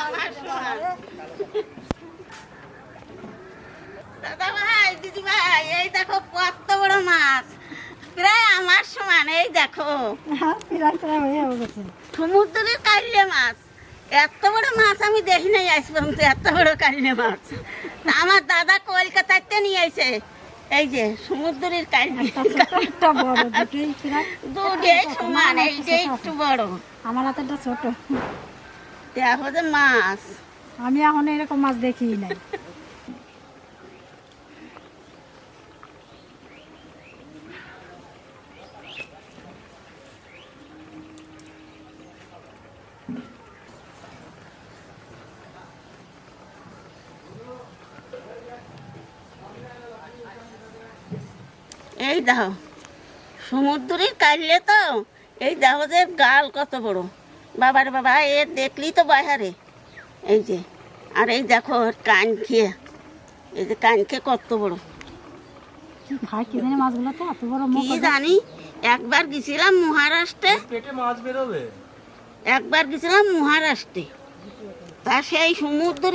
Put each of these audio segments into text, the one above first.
আমার দাদা ভাই দিদি ভাই এই দেখো কত বড় মাছ। প্রায় আমার সমান এই দেখো। হ্যাঁ সমুদ্রের মাছ। এত বড় মাছ আমি দেখি নাই আজ পর্যন্ত এত বড় কাল্লে মাছ। আমার দাদা কলকাতাতে নিয়ে আইছে। এই যে সমুদ্রের কাল্লে একটা বড় দুটোই প্রায় দুটোই সমান এই যে একটু বড়। আমার হাতেরটা ছোট। দেখো যে মাছ। আমি এখন এরকম মাছ দেখি নাই। দেখো সমুদ্রের কাটলে তো এই দেখো যে গাল কত বড়। বাবার বাবা এ দেখলি তো বাহারে এই যে আর এই দেখো ওর কান খেয়ে এই যে কান খেয়ে কত বড়। কি খায় কি জানি মাছগুলো তো এত বড় কি জানি একবার গেছিলাম মহারাষ্ট্রে। পেটে মাছ বেরোবে। একবার গেছিলাম মহারাষ্ট্রে। তা সেই সমুদ্রের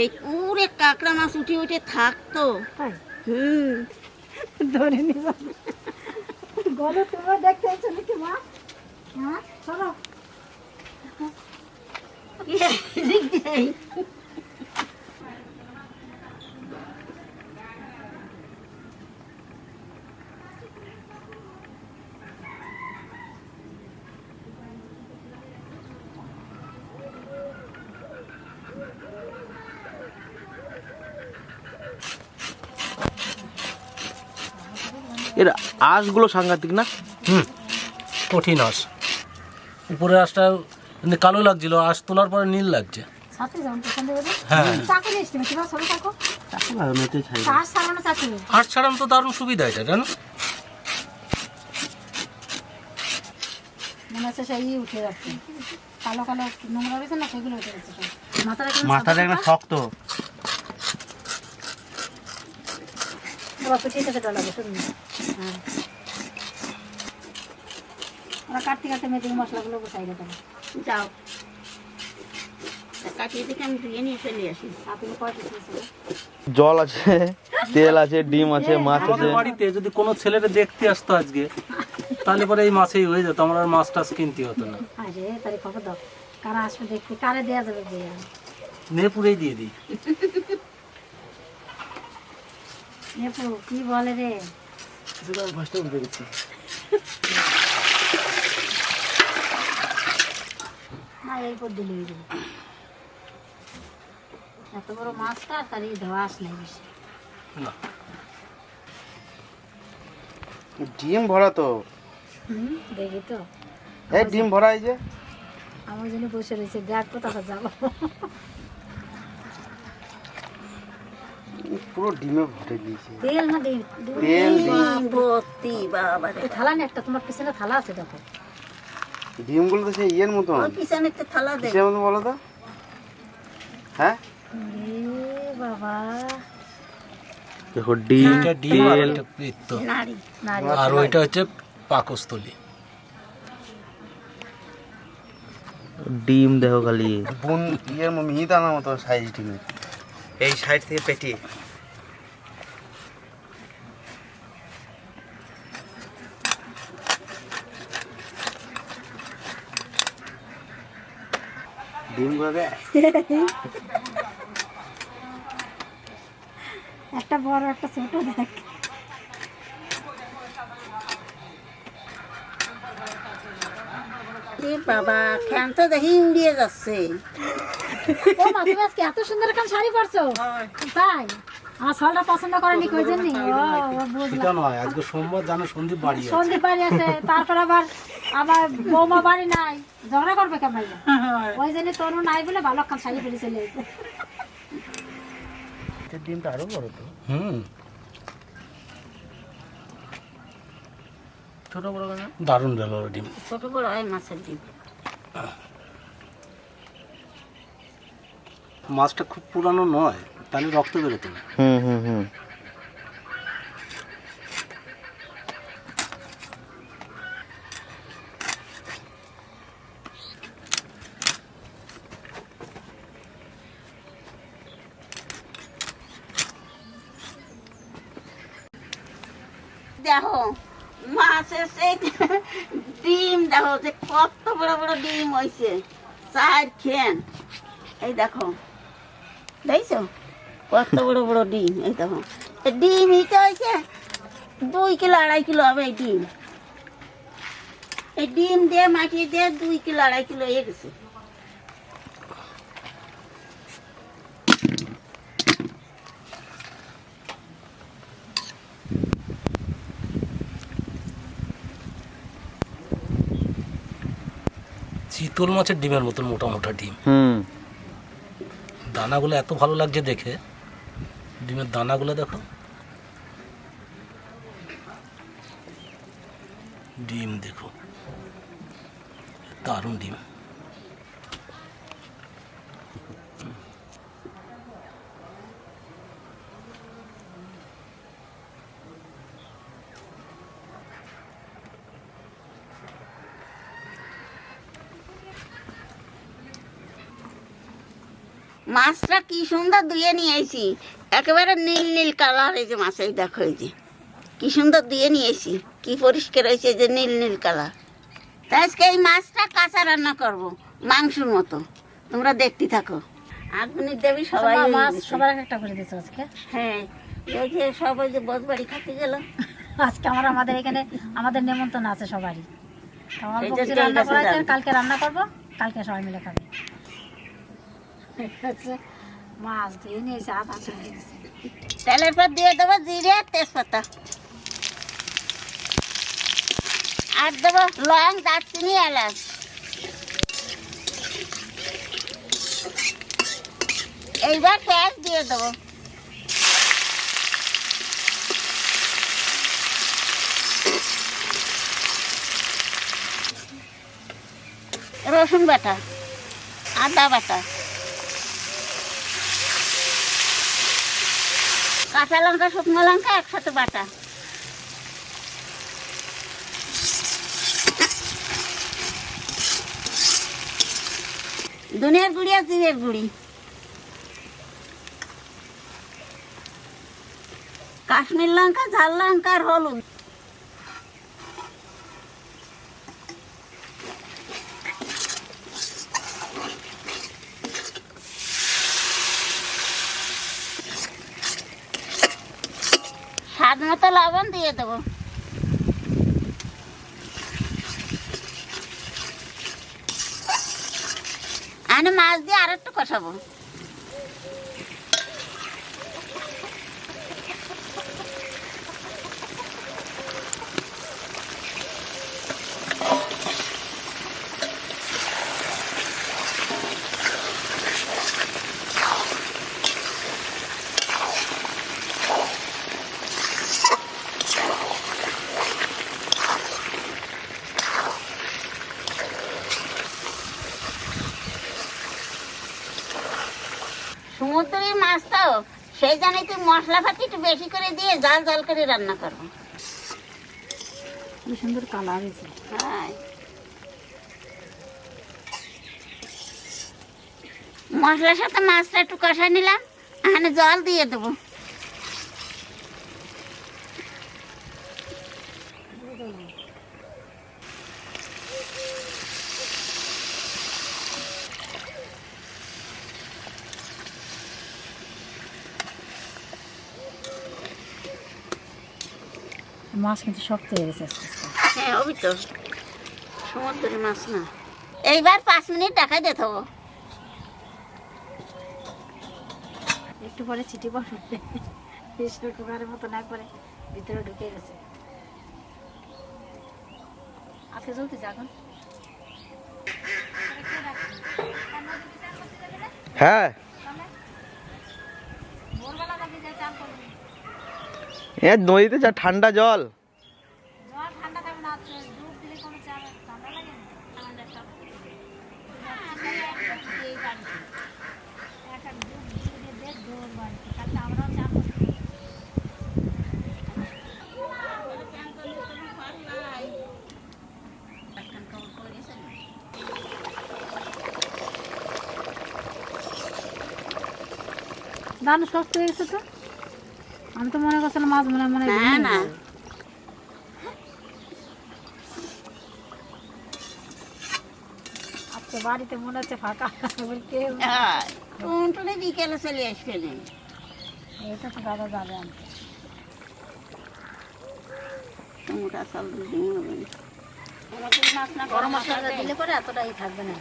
এই পুরে কাঁকড়া মাছ উঠে উঠে থাকতো। হুম। ধরে নিব। গলো তোমরা দেখতে এসো নাকি মা? হ্যাঁ চলো। এর আঁশগুলো সাংঘাতিক না? হুম কঠিন আঁশ। উপরের আঁশটা কালো লাগছিল আঁশ তোলার পরে নীল লাগছে। সাথে যাও তো সন্ধ্যে বেলা হ্যাঁ। আঁশ ছাড়ানো তো দারুণ সুবিধা এটা জানো? মনে হচ্ছে সেই উঠে যাচ্ছে। কালো কালো নোংরা রয়েছে না সেগুলো উঠে যাচ্ছে মাথাটা একটা শক্ত। বাবা, ঠিক আছে ডলাবে শুনুন। ওরা কাটতে কাটতে মশলাগুলো বসাই দেবে যাও? জল আছে তেল আছে ডিম আছে মাছ আছে। আমাদের বাড়িতে যদি কোনো ছেলেটা দেখতে আসতো আজকে তাহলে পরে এই মাছেই হয়ে যেত আমার আর মাছ টাছ কিনতে হতো না। আরে তারে খবর দাও। কারা আসবে দেখতে? কারে দেয়া যাবে দিয়ে নেপুরেই দিয়ে দিই। নেপু কি বলে রে? না এই পর দিলে হয়ে যাবে। এত বড় মাছটা তার এই ধোয়াশ নেই বেশি। ডিম ভরা তো। হুম দেখি তো। এই ডিম ভরা এই যে। আমার জন্য বসে রয়েছে দেখব তারপর যাব পুরো ডিমে ভরে দিয়েছে। তেল না দিই তেল ভর্তি বাবা রে থালা নেই একটা তোমার পিছনে থালা আছে দেখো। ডিমগুলো তো সেই ইয়ের ওর পিছনে একটা থালা দে। কিসের মতো বলো তো? হ্যাঁ? বাবা। দেখো ডিম এটা ডিম আর এটা বৃত্ত আর ওইটা হচ্ছে পাকস্থলী। ডিম দেখো খালি। বোন ইয়ের মতো মিহিদানার মতো সাইজ ডিমের। এই সাইড থেকে পেটি ডিম একটা বড় একটা ছোট দেখ। বাবা তো দেখি উড়িয়ে যাচ্ছে। ও মা আজকে এত সুন্দর একটা শাড়ি পরছো? তাই? আমার শালটা পছন্দ করেনি কই ও বুঝলাম। নয় আজকে সোমবার জানো সন্দীপ বাড়ি আছে। সন্দীপ বাড়ি আছে তারপর আবার আমার বৌমা বাড়ি নাই। ঝগড়া করবে কেমন ওই জন্য তনু নাই বলে ভালো খান শাড়ি পরে চলে এসেছে ডিমটা আরও বড় তো। হুম। ছোট বড় কেন? দারুণ ডিম। ছোট বড় হয় মাছের ডিম। মাছটা খুব পুরানো নয় তাহলে রক্ত বেরোতো না। হুম হুম হুম। দেখো মাছের সেই ডিম দেখো যে কত বড় বড় ডিম হয়েছে চার খেন। এই দেখো। দেখছ? কত বড় বড় ডিম, এই দেখো। ডিম ইতে হয়েছে দুই কিলো, আড়াই কিলো হবে এই ডিম। এই ডিম দিয়ে, মাটি দিয়ে দুই কিলো, আড়াই কিলো হয়ে গেছে। চিতল মাছের ডিমের মতন মোটা মোটা ডিম। দানাগুলো এত ভালো লাগছে দেখে। ডিমের দানাগুলো দেখো। ডিম দেখো। দারুণ ডিম। মাছটা কি সুন্দর ধুয়ে নিয়েছি। একেবারে নীল নীল কালার এই যে মাছ এই দেখো এই যে। কি সুন্দর ধুয়ে নিয়েছি। কি পরিষ্কার হয়েছে যে নীল নীল কালার। তা আজকে এই মাছটা কাঁচা রান্না করব মাংসর মতো। তোমরা দেখতে থাকো। আগুনি দেবী সবাই মাছ সবার একটা করে দিচ্ছে আজকে। হ্যাঁ এই যে সবাই যে বসবাড়ি খাতে গেল। আজকে আমার আমাদের এখানে আমাদের নেমন্তন্ন আছে সবারই। হয়েছে, কালকে রান্না করব কালকে সবাই মিলে খাবে। মাছ তেলের পর দিয়ে দেবো, জিরে, তেজপাতা। আর দেবো লং দারচিনি, এলাচ। এইবার পেঁয়াজ দিয়ে দেবো। রসুন বাটা, আদা বাটা। কাঁচা লঙ্কা, শুকনো লঙ্কা, একসাথে বাটা। ধনিয়ার গুঁড়ি আর জিরের গুঁড়ি। কাশ্মীর লঙ্কা, ঝাল লঙ্কা আর হলুদ। স্বাদ মতো লবণ দিয়ে দেবো। আমি মাছ দিয়ে আর একটু কষাবো সমুদ্রের মাছ তো সেই জন্যই তুই মশলা পাতি একটু বেশি করে দিয়ে জাল জাল করে রান্না করব কি সুন্দর কালার হয়েছে। হ্যাঁ। মশলার সাথে মাছটা একটু কষা নিলাম এখানে জল দিয়ে দেবো। মাছ কিন্তু শক্ত হয়ে গেছে আস্তে আস্তে। হ্যাঁ ওই তো। সমুদ্রের মাছ না। এইবার পাঁচ মিনিট দেখাই দিতে হব একটু পরে চিটি পড়বে। মতন একবারে ভিতরে ঢুকে গেছে। আজকে এখন। হ্যাঁ। এ নদীতে যা ঠান্ডা জল। দান শক্ত হয়ে গেছে তো? আমি তো মনে করছিলাম মাছ মনে মনে না আচ্ছা, বাড়িতে মনে হচ্ছে ফাঁকা। বিকেলে চলে আসবে না। এটা তো দাদা যাবে গরম মশলা এতটাই থাকবে না।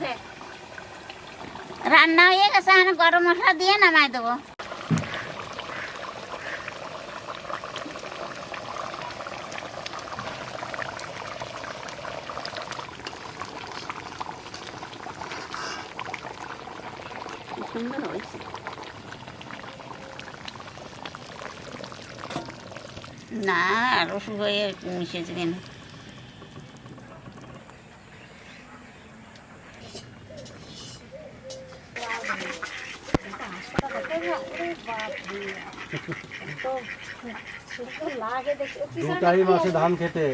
রান্না হয়ে গেছে গরম মশলা দিয়ে নামাই দেবো। সুন্দর হয়েছে না আরও শুয়ে মিশেছে কেন লাগে দেখে দু টাইম আসে ধান খেতে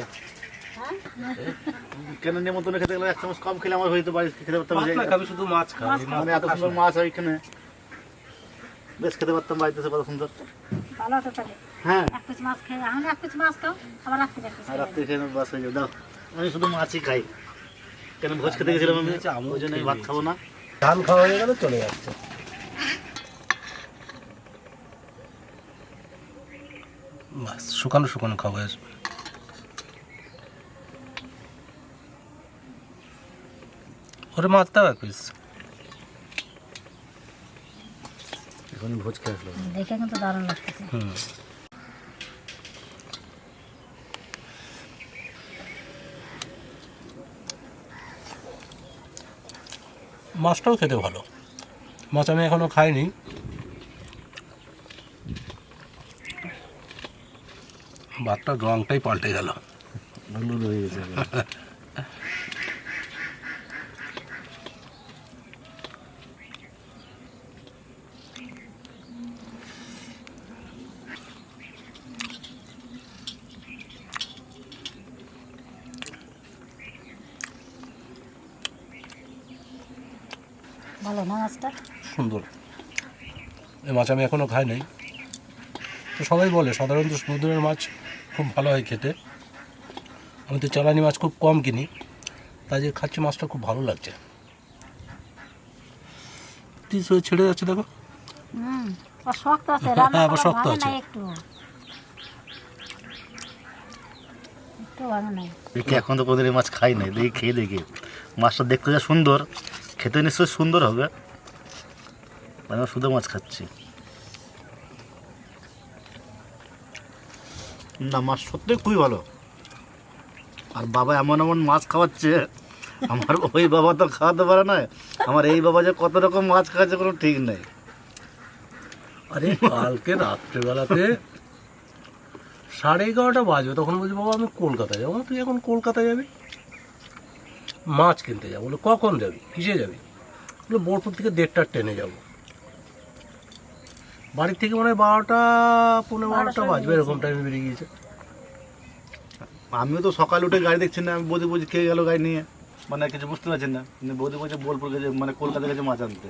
কেন নিমন্ত্রণ খেতে গেলে এক চামচ কম খেলে আমার হয়তো বাড়ি খেতে পারতাম খাবি শুধু মাছ খাবি মানে এত সুন্দর মাছ হয় এখানে। বেশ খেতে পারতাম বাড়িতে কত সুন্দর। ভালো হতো তাহলে? হ্যাঁ। এক পিস মাছ খেয়ে আমি এক পিস মাছ খাও আবার রাত্রে খেয়ে বাস হয়ে যাবে। দাও আমি শুধু মাছই খাই। কেন ভোজ খেতে গেছিলাম আমি? আমিও ওই জন্য আমি ভাত খাব না। ধান খাওয়া হয়ে গেলে চলে যাচ্ছে। বাস শুকানো শুকানো খাওয়া আসবে ওরে মাছ দাও এক এখন ভোজ খেয়ে আসলাম। দেখে কিন্তু দারুণ লাগতেছে। হুম। মাছটাও খেতে ভালো। মাছ আমি এখনও খাইনি। ভাতটার রংটাই পাল্টে গেল। হয়ে গেছে। ভালো না মাছটা? সুন্দর। এই মাছ আমি এখনও খাই নাই। তো সবাই বলে সাধারণত সমুদ্রের মাছ খুব ভালো হয় খেতে। আমি তো চালানি মাছ খুব কম কিনি তাই যে খাচ্ছি মাছটা খুব ভালো লাগছে। পিস হয়ে ছেড়ে যাচ্ছে দেখো। শক্ত আছে হ্যাঁ, আবার শক্ত আছে। দেখি এখন তো কোনোদিন এই মাছ খাই নাই। দেখি খেয়ে দেখি। মাছটা দেখতে যা সুন্দর। খেতে নিশ্চয়ই সুন্দর হবে। আমি শুধু মাছ খাচ্ছি। না মাছ সত্যি খুবই ভালো। আর বাবা এমন এমন মাছ খাওয়াচ্ছে আমার ওই বাবা তো খাওয়াতে পারে না। আমার এই বাবা যে কত রকম মাছ খাওয়াচ্ছে কোনো ঠিক নেই। আরে কালকে রাত্রেবেলাতে সাড়ে এগারোটা বাজবে তখন বলছি বাবা আমি কলকাতায় যাব। তুই এখন কলকাতায় যাবি? মাছ কিনতে যাব। বলে কখন যাবি? কিসে যাবি? বলে বোলপুর থেকে দেড়টার ট্রেনে যাব। বাড়ির থেকে মনে হয় বারোটা পনেরো বারোটা বাজবে এরকম টাইমে বেরিয়ে গিয়েছে। আমিও তো সকালে উঠে গাড়ি দেখছি না আমি বৌদি বলছি খেয়ে গেল গাড়ি নিয়ে? মানে কিছু বুঝতে পারছি না। কিন্তু বৌদি বলছে বোলপুর গেছে মানে কলকাতা গেছে মাছ আনতে।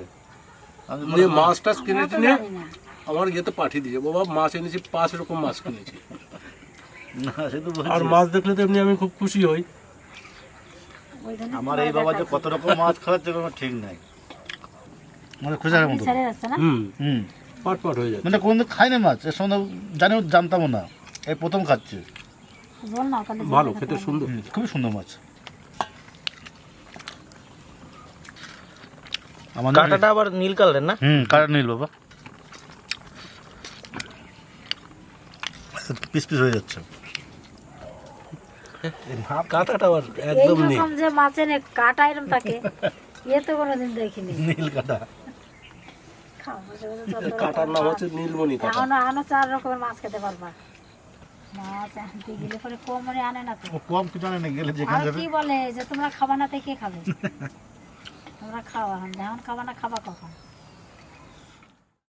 দিয়ে মাছ টাছ কিনে আমরা তো না। আমার ইয়েতে পাঠিয়ে দিয়েছে। বাবা মাছ এনেছি পাঁচ রকম মাছ কিনেছি। না সে তো আর মাছ দেখলে তো এমনি আমি খুব খুশি হই। আমার এই বাবা যে কত রকম মাছ খাওয়াচ্ছে কোনো ঠিক নাই। মানে খুশি মতো। ছেড়ে হুম। হুম। পাট পাট হয়ে যাচ্ছে। মানে কোনদিন খাই না মাছ এর সঙ্গে জানিও জানতামও না। এই প্রথম খাচ্ছি। জল না তাহলে ভালো খেতে সুন্দর। খুবই সুন্দর মাছ। আমার কাঁটাটা আবার নীল কালারের না? হুম কাটা নীল বাবা। পিস পিস হয়ে যাচ্ছে। কাঁটাটা আবার একদম নেই যে মাছের কাটা এরকম থাকে ইয়ে তো কোনোদিন দেখিনি। নীল কাটা। কাঁটার নাম হচ্ছে নীলমণি কাঁটা। এখনও আনো চার রকমের মাছ খেতে পারবা। মাছ আনতে গেলে পরে কোমরে আনে না তো? কম কিছু আনে না গেলে যেখানে যাবে। কি বলে যে তোমরা খাবা না তাই কে খাবে? তোমরা খাওয়া এখন খাবা না খাবা কখন?